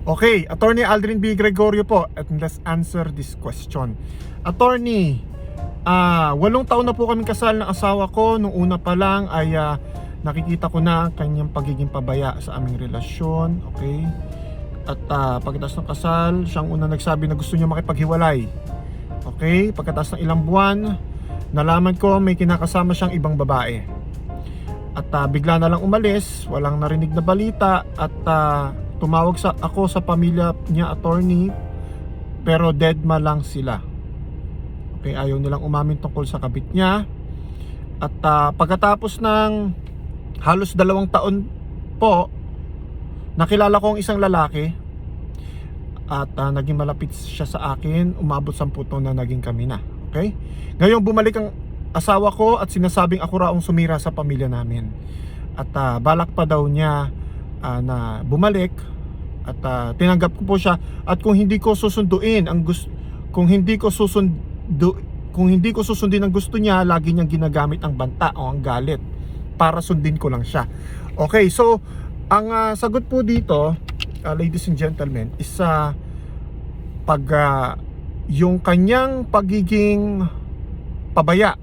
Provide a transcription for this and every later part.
Okay, Attorney Aldrin B. Gregorio po at let's answer this question. Attorney, ah walong taon na po kaming kasal ng asawa ko. Nung una pa lang ay ah, nakikita ko na ang kanyang pagiging pabaya sa aming relasyon. Okay? At ah, pagkatapos ng kasal, siyang una nagsabi na gusto niya makipaghiwalay. Okay? Pagkatapos ng ilang buwan, nalaman ko may kinakasama siyang ibang babae. At ah, bigla na lang umalis, walang narinig na balita at ah, tumawag sa ako sa pamilya niya attorney pero deadma lang sila. Okay, ayaw nilang umamin tungkol sa kabit niya. At ah, pagkatapos ng halos dalawang taon po, nakilala ko ang isang lalaki at ah, naging malapit siya sa akin, umabot sa puto na naging kami na. Okay? Ngayon bumalik ang asawa ko at sinasabing ako raw ang sumira sa pamilya namin. At ah, balak pa daw niya ah, na bumalik at ah, tinanggap ko po siya at kung hindi ko susunduin ang gusto kung hindi ko susundo kung hindi ko susundin ang gusto niya, lagi niyang ginagamit ang banta o ang galit para sundin ko lang siya. Okay, so ang ah, sagot po dito, ah, ladies and gentlemen, is sa pag ah, yung kanyang pagiging pabaya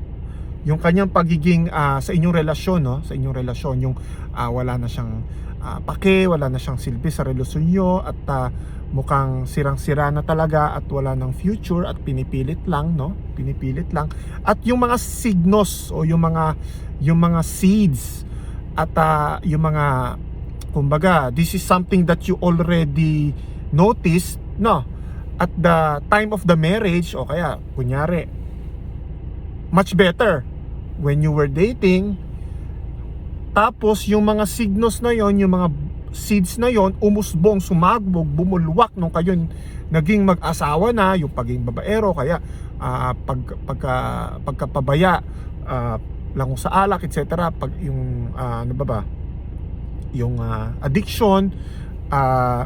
yung kanyang pagiging ah, sa inyong relasyon no? Sa inyong relasyon yung ah, wala na siyang ah, pake wala na siyang silbi sa relasyon nyo at ah, mukhang sirang-sira na talaga at wala ng future at pinipilit lang no? Pinipilit lang. At yung mga signos o yung mga yung mga seeds at ah, yung mga kumbaga this is something that you already noticed no? At the time of the marriage o kaya kunyari much better when you were dating tapos yung mga signos na yon yung mga seeds na yon umusbong sumagbog bumulwak nung kayo naging mag-asawa na yung pagiging babaero kaya ah, pag pagka pagkapabaya ah, lango sa alak etc pag yung ah, ano ba ba yung ah, addiction ah,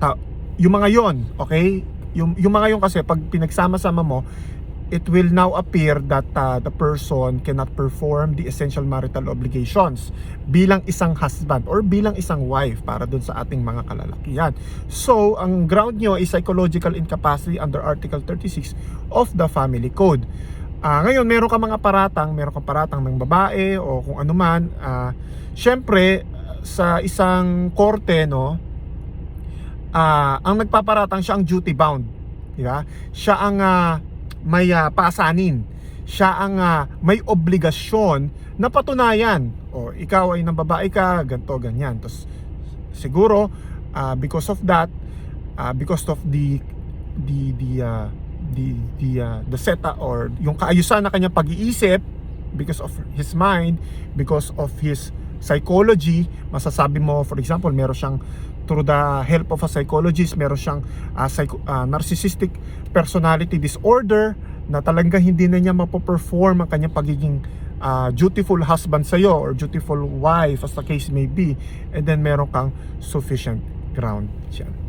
ta- yung mga yon okay? Yung, yung mga yon kasi pag pinagsama-sama mo it will now appear that uh, the person cannot perform the essential marital obligations bilang isang husband or bilang isang wife para dun sa ating mga kalalakihan. So, ang ground nyo is psychological incapacity under Article 36 of the Family Code. Ah, ngayon, meron ka mga paratang, meron ka paratang ng babae o kung ano man. ah, Syempre, sa isang korte, no, ah, ang nagpaparatang siya ang duty bound. Di ba? Siya ang ah, may ah, pasanin. Siya ang ah, may obligasyon na patunayan. O ikaw ay ng babae ka, ganto ganyan. Tapos siguro ah, because of that, ah, because of the the the ah, the the ah, the seta or yung kaayusan na kanyang pag-iisip because of his mind, because of his psychology, masasabi mo for example, meron siyang through the help of a psychologist, meron siyang ah, psycho- ah, narcissistic personality disorder na talagang hindi na niya mapoperform ang kanyang pagiging ah, dutiful husband sa'yo or dutiful wife as the case may be and then meron kang sufficient ground dyan.